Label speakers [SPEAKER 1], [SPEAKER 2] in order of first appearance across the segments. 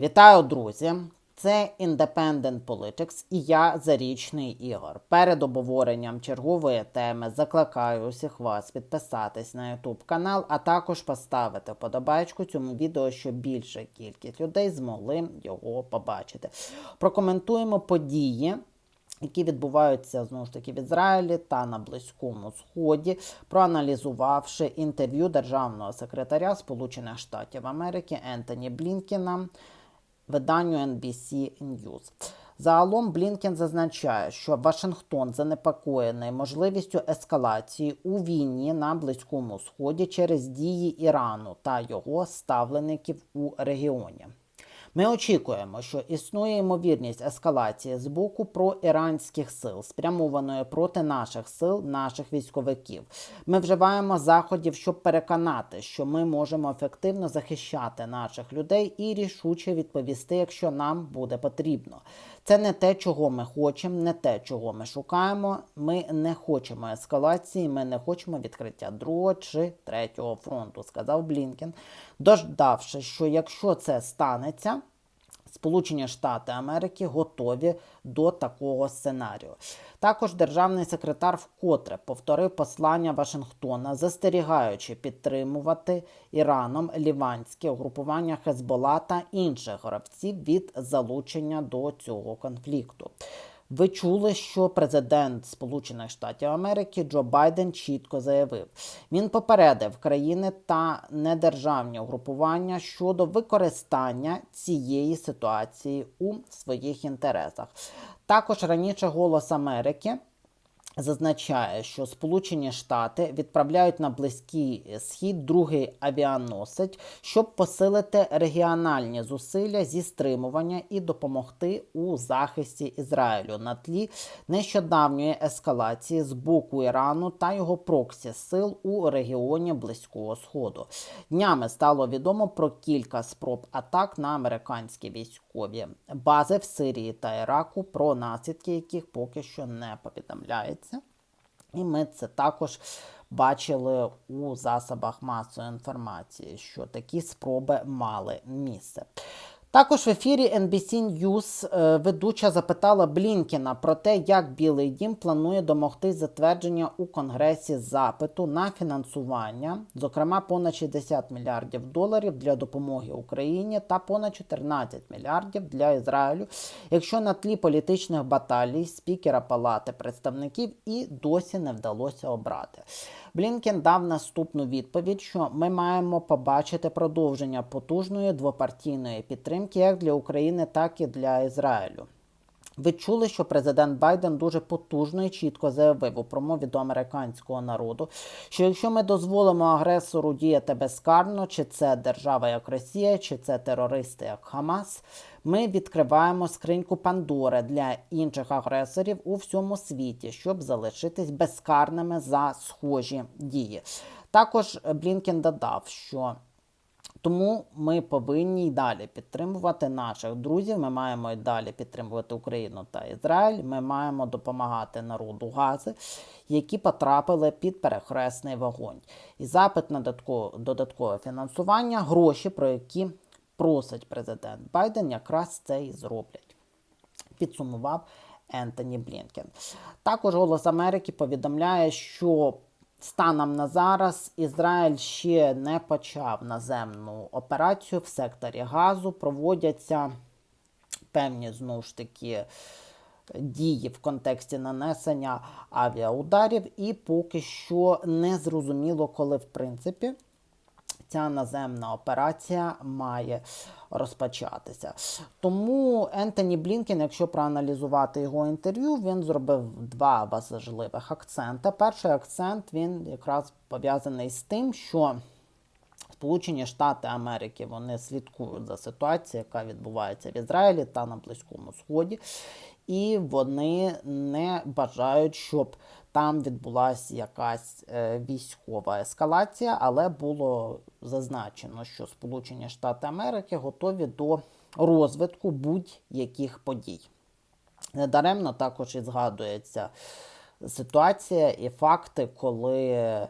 [SPEAKER 1] Вітаю, друзі! Це Independent Politics і я Зарічний Ігор. Перед обговоренням чергової теми закликаю усіх вас підписатись на YouTube канал, а також поставити подобайку цьому відео, щоб більша кількість людей змогли його побачити. Прокоментуємо події. Які відбуваються знову ж таки в Ізраїлі та на Близькому Сході, проаналізувавши інтерв'ю державного секретаря Сполучених Штатів Америки Ентоні Блінкіна виданню NBC News. Загалом Блінкен зазначає, що Вашингтон занепокоєний можливістю ескалації у війні на Близькому Сході через дії Ірану та його ставлеників у регіоні. Ми очікуємо, що існує ймовірність ескалації з боку проіранських сил, спрямованої проти наших сил, наших військовиків. Ми вживаємо заходів, щоб переконати, що ми можемо ефективно захищати наших людей і рішуче відповісти, якщо нам буде потрібно. Це не те, чого ми хочемо, не те, чого ми шукаємо. Ми не хочемо ескалації, ми не хочемо відкриття другого чи третього фронту, сказав Блінкен, дождавши, що якщо це станеться. Сполучені Штати Америки готові до такого сценарію. Також державний секретар вкотре повторив послання Вашингтона, застерігаючи підтримувати Іраном ліванське угрупування Хезбола та інших гравців від залучення до цього конфлікту. Ви чули, що президент Сполучених Штатів Америки Джо Байден чітко заявив, він попередив країни та недержавні угрупування щодо використання цієї ситуації у своїх інтересах. Також раніше Голос Америки зазначає, що Сполучені Штати відправляють на Близький Схід другий авіаносець, щоб посилити регіональні зусилля зі стримування і допомогти у захисті Ізраїлю на тлі нещодавньої ескалації з боку Ірану та його проксі сил у регіоні Близького Сходу. Днями стало відомо про кілька спроб атак на американські військові бази в Сирії та Іраку, про наслідки яких поки що не повідомляється. І ми це також бачили у засобах масової інформації, що такі спроби мали місце. Також в ефірі NBC News е, ведуча запитала Блінкіна про те, як Білий Дім планує домогти затвердження у Конгресі запиту на фінансування, зокрема понад 60 мільярдів доларів для допомоги Україні та понад 14 мільярдів для Ізраїлю, якщо на тлі політичних баталій спікера Палати представників і досі не вдалося обрати. Блінкен дав наступну відповідь, що ми маємо побачити продовження потужної двопартійної підтримки як для України, так і для Ізраїлю. Ви чули, що президент Байден дуже потужно і чітко заявив у промові до американського народу, що якщо ми дозволимо агресору діяти безкарно, чи це держава як Росія, чи це терористи як Хамас, ми відкриваємо скриньку Пандори для інших агресорів у всьому світі, щоб залишитись безкарними за схожі дії. Також Блінкен додав, що тому ми повинні й далі підтримувати наших друзів. Ми маємо й далі підтримувати Україну та Ізраїль. Ми маємо допомагати народу Гази, які потрапили під перехресний вогонь. І запит на додаткове фінансування, гроші, про які просить президент Байден, якраз це і зроблять. Підсумував Ентоні Блінкен. Також Голос Америки повідомляє, що Станом на зараз Ізраїль ще не почав наземну операцію в секторі газу. Проводяться певні знову ж таки дії в контексті нанесення авіаударів, і поки що не зрозуміло, коли в принципі ця наземна операція має розпочатися. Тому Ентоні Блінкен, якщо проаналізувати його інтерв'ю, він зробив два важливих акценти. Перший акцент він якраз пов'язаний з тим, що Сполучені Штати Америки вони слідкують за ситуацією, яка відбувається в Ізраїлі та на Близькому Сході, і вони не бажають, щоб там відбулася якась е, військова ескалація, але було зазначено, що Сполучені Штати Америки готові до розвитку будь-яких подій. Недаремно також і згадується ситуація і факти, коли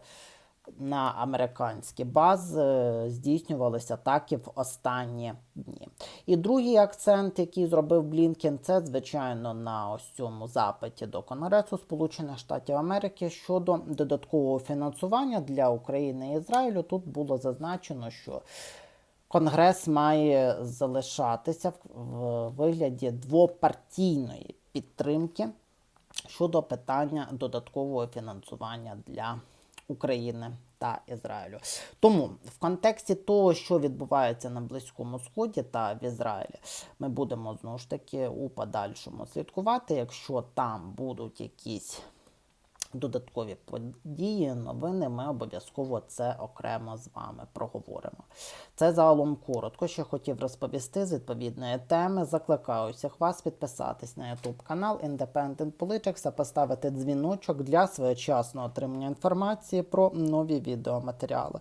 [SPEAKER 1] на американські бази здійснювалися атаки в останні дні. І другий акцент, який зробив Блінкен, це звичайно на ось цьому запиті до Конгресу Сполучених Штатів Америки щодо додаткового фінансування для України і Ізраїлю. Тут було зазначено, що Конгрес має залишатися в вигляді двопартійної підтримки щодо питання додаткового фінансування для України та Ізраїлю. Тому в контексті того, що відбувається на Близькому Сході та в Ізраїлі, ми будемо знову ж таки у подальшому слідкувати, якщо там будуть якісь додаткові події, новини, ми обов'язково це окремо з вами проговоримо. Це загалом коротко, що хотів розповісти з відповідної теми. Закликаю всіх вас підписатись на YouTube канал Independent Politics, а поставити дзвіночок для своєчасного отримання інформації про нові відеоматеріали.